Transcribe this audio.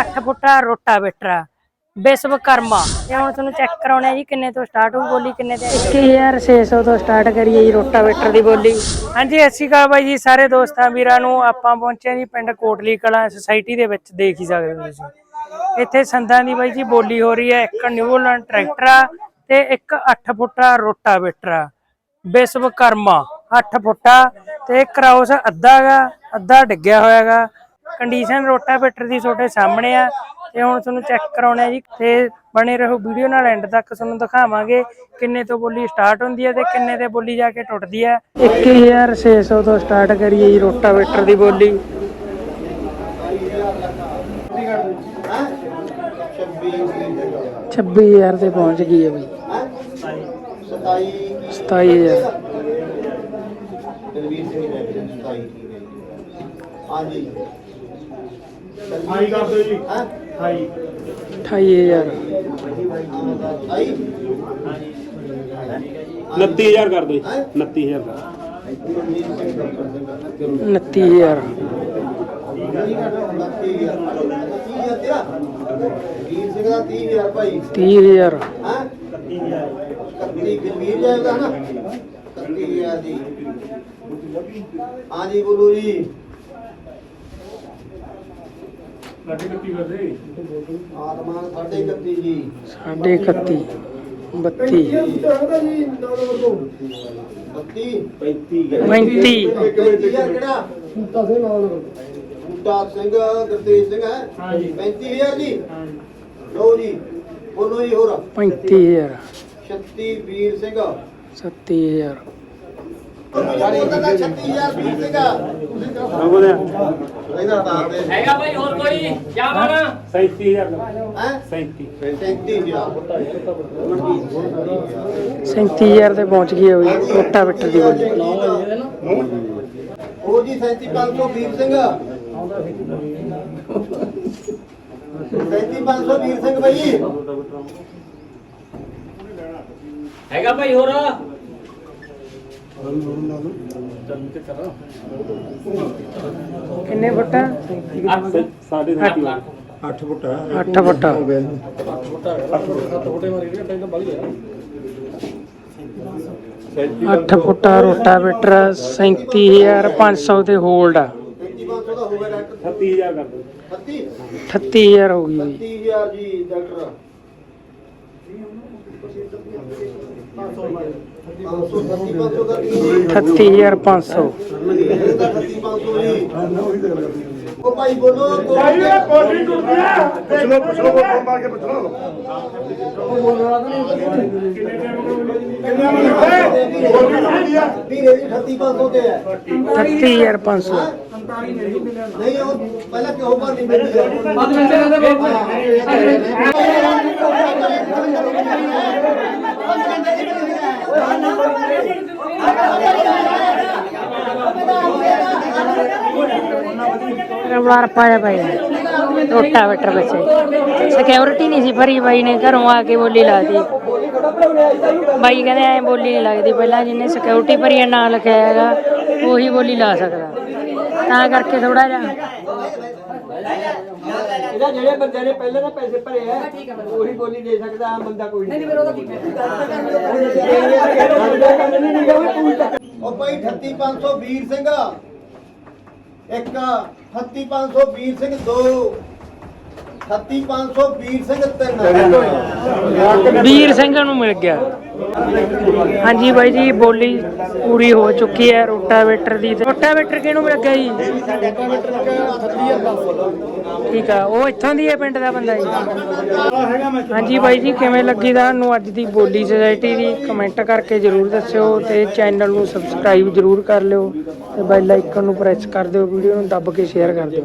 8 ਫੁੱਟਾ rotavator Vishwakarma ਇਹ ਹੁਣ ਤੁਹਾਨੂੰ ਚੈੱਕ ਕਰਾਉਣਾ ਜੀ ਕਿੰਨੇ ਤੋਂ ਸਟਾਰਟ ਹੋਊ ਬੋਲੀ ਕਿੰਨੇ ਤੇ 1600 ਤੋਂ ਸਟਾਰਟ ਕਰੀਏ ਜੀ ਰੋਟਾਵੇਟਰ ਦੀ ਬੋਲੀ। ਹਾਂਜੀ ਸਤਿ ਸ਼੍ਰੀ ਅਕਾਲ ਬਾਈ ਜੀ ਸਾਰੇ ਦੋਸਤਾਂ ਵੀਰਾਂ ਨੂੰ ਆਪਾਂ ਪਹੁੰਚੇ ਜੀ ਪਿੰਡ ਕੋਟਲੀ ਕਲਾਂ ਸੁਸਾਇਟੀ ਦੇ ਵਿੱਚ ਦੇਖ ਹੀ ਸਕਦੇ ਹੋ ਤੁਸੀਂ। ਇੱਥੇ ਸੰਦਾਂ ਦੀ ਬਾਈ ਜੀ ਬੋਲੀ ਹੋ ਰਹੀ ਹੈ ਇੱਕ ਨਿਊਲੈਂਡ ਟਰੈਕਟਰ ਆ ਤੇ ਇੱਕ 8 ਫੁੱਟਾ ਰੋਟਾਵੇਟਰ ਆ। ਵਿਸ਼ਵਕਰਮਾ 8 ਫੁੱਟਾ ਤੇ ਕਰਾਉਸ ਅੱਧਾ ਗਾ ਅੱਧਾ ਡਿੱਗਿਆ ਹੋਇਆਗਾ। ਕੰਡੀਸ਼ਨ ਰੋਟਾਵੇਟਰ ਦੀ ਤੁਹਾਡੇ ਸਾਹਮਣੇ ਆ ਤੇ ਹੁਣ ਤੁਹਾਨੂੰ ਚੈੱਕ ਕਰਾਉਣਾ ਜੀ, ਤੇ ਬਣੇ ਰਹੋ ਵੀਡੀਓ ਨਾਲ ਐਂਡ ਤੱਕ ਤੁਹਾਨੂੰ ਦਿਖਾਵਾਂਗੇ ਕਿੰਨੇ ਤੋਂ ਬੋਲੀ ਸਟਾਰਟ ਹੁੰਦੀ ਹੈ ਤੇ ਕਿੰਨੇ ਤੇ ਬੋਲੀ ਜਾ ਕੇ ਟੁੱਟਦੀ ਹੈ 1600 ਤੋਂ ਸਟਾਰਟ ਕਰੀਏ ਜੀ ਰੋਟਾਵੇਟਰ ਦੀ ਬੋਲੀ। 26000 ਤੇ ਪਹੁੰਚ ਗਈ ਹੈ ਬਈ। 27000 ਹਾਂਜੀ। ਹਾਈ ਕਰ ਦਿਓ ਜੀ ਹਾਂ ਹਾਈ 28000 ਆਈ 29000 ਕਰ ਦਿਓ ਜੀ 29000 ਕਰ 29000 ਵੀਰ ਸਿੰਘ ਦਾ 30000 ਭਾਈ 30000 ਹਾਂ 31 ਗੰਭੀਰ ਜਾਏਗਾ ਨਾ 31000 ਜੀ ਹਾਂਜੀ ਬੋਲੋ ਜੀ ਲੱਗੇ ਕਿੱਤੀ ਕਰਦੇ ਆਤਮਾ ਸਾਡੇ 31 ਜੀ ਸਾਢੇ 31 32 32 35 ਕਿਹੜਾ? ਬੂਟਾ ਸਿੰਘ ਨਾਲ। ਬੂਟਾ ਸਿੰਘ ਗੁਰਤੇਜ ਸਿੰਘ ਹੈ। ਹਾਂਜੀ। 35000 ਜੀ। ਲਓ ਜੀ ਬੋਲੋ ਜੀ ਹੋਰ। 35000 36 ਵੀਰ ਸਿੰਘ। 37000 ਯਾਨੀ 36000 ਵੀਰ ਸਿੰਘ। ਰੋਗੋ ਦੇ ਇਹਦਾ ਨਾਮ ਦੇ ਹੈਗਾ ਭਾਈ ਹੋਰ ਕੋਈ? ਜਾ ਬਾਣਾ 37000 ਕਰ ਹੈ? 37 33000 37000 ਤੇ ਪਹੁੰਚ ਗਈ ਹੈ ਬਈ ਰੋਟਾਵੇਟਰ ਦੀ ਬੋਲੀ। ਉਹ ਜੀ 37500 ਵੀਰ ਸਿੰਘ। 37500 ਵੀਰ ਸਿੰਘ ਭਾਈ ਹੈਗਾ ਭਾਈ ਹੋਰ? ਕਿੰਨੇ ਫੁੱਟਾ ਸਾਢੇ 37 8 ਫੁੱਟਾ 8 ਫੁੱਟਾ ਰੋਟਾਵੇਟਰ 37500 ਤੇ ਹੋਲਡ ਆ 37500 ਦਾ ਹੋ ਗਿਆ ਡਾਕਟਰ 37000 ਕਰ ਦਿਓ। 30 38000 ਹੋ ਗਈ ਬਈ 30000 ਜੀ ਡਾਕਟਰ 500 ਦਾ 38500 ਉਹ ਭਾਈ ਬੋਲੋ ਕੋਟੀ ਟੁੱਟ ਗਿਆ ਪੁੱਛ ਲੋ ਪੁੱਛ ਲੋ ਫੋਨ ਮਾਰ ਕੇ ਪੁੱਛ ਲੋ ਵੀਰੇ ਜੀ 3500 ਤੇ ਹੈ। 38500 ਨਹੀਂ ਉਹ ਪਹਿਲਾਂ ਕਿਉਂ ਬਾਹਰ ਨਹੀਂ ਮਿਲਦੀ ਰਵਾਰ ਪਾਇਆ ਭਾਈ ਨੇ ਰੋਟਾਵੇਟਰ ਵਿੱਚ ਸਿਕਿਉਰਿਟੀ ਨਹੀਂ ਸੀ ਭਰੀ ਬਾਈ ਨੇ ਘਰੋਂ ਆ ਕੇ ਬੋਲੀ ਲਾਦੀ ਬਾਈ ਕਹਿੰਦੇ ਐ ਬੋਲੀ ਨਹੀਂ ਲੱਗਦੀ ਪਹਿਲਾਂ ਜਿਹਨੇ ਸਿਕਿਉਰਿਟੀ ਭਰੀ ਨਾਂ ਲਿਖਿਆ ਹੈਗਾ ਉਹੀ ਬੋਲੀ ਲਾ ਸਕਦਾ ਤਾਂ ਕਰਕੇ ਥੋੜਾ ਜਿਹਾ ਇਹਦਾ ਜਿਹੜੇ ਬੰਦੇ ਨੇ ਪਹਿਲਾਂ ਤਾਂ ਪੈਸੇ ਭਰੇ ਆ ਉਹੀ ਬੋਲੀ ਦੇ ਸਕਦਾ ਆਮ ਬੰਦਾ ਕੋਈ ਨਹੀਂ ਉਹ ਭਾਈ 38500 ਵੀਰ ਸਿੰਘ ਇੱਕ 38500 ਵੀਰ ਸਿੰਘ ਦੋ। 38500 ਵੀਰ ਸਿੰਘ ਤਿੰਨ। ਵੀਰ ਸਿੰਘ ਨੂੰ ਮਿਲ ਗਿਆ। ਹਾਂਜੀ ਬਾਈ ਜੀ, ਬੋਲੀ ਪੂਰੀ ਹੋ ਚੁੱਕੀ ਹੈ ਰੋਟਾਵੇਟਰ ਦੀ। ਰੋਟਾਵੇਟਰ ਕਿਹਨੂੰ ਮਿਲ ਜੀ? ਠੀਕ ਆ, ਉਹ ਇੱਥੋਂ ਦੀ ਹੈ ਪਿੰਡ ਦਾ ਬੰਦਾ ਜੀ? ਹਾਂਜੀ ਬਾਈ ਜੀ, ਕਿਵੇਂ ਲੱਗੀ ਤੁਹਾਨੂੰ ਅੱਜ ਦੀ ਬੋਲੀ ਸੁਸਾਇਟੀ ਦੀ? ਕਮੈਂਟ ਕਰਕੇ ਜਰੂਰ ਦੱਸਿਓ ਤੇ ਚੈਨਲ ਨੂੰ ਸਬਸਕ੍ਰਾਈਬ ਜਰੂਰ ਕਰ ਲਿਓ ਤੇ ਬੈਲ ਆਈਕਨ ਨੂੰ ਪ੍ਰੈਸ ਕਰ ਦਿਓ ਵੀਡੀਓ ਨੂੰ ਦੱਬ ਕੇ ਸ਼ੇਅਰ ਕਰ ਦਿਓ।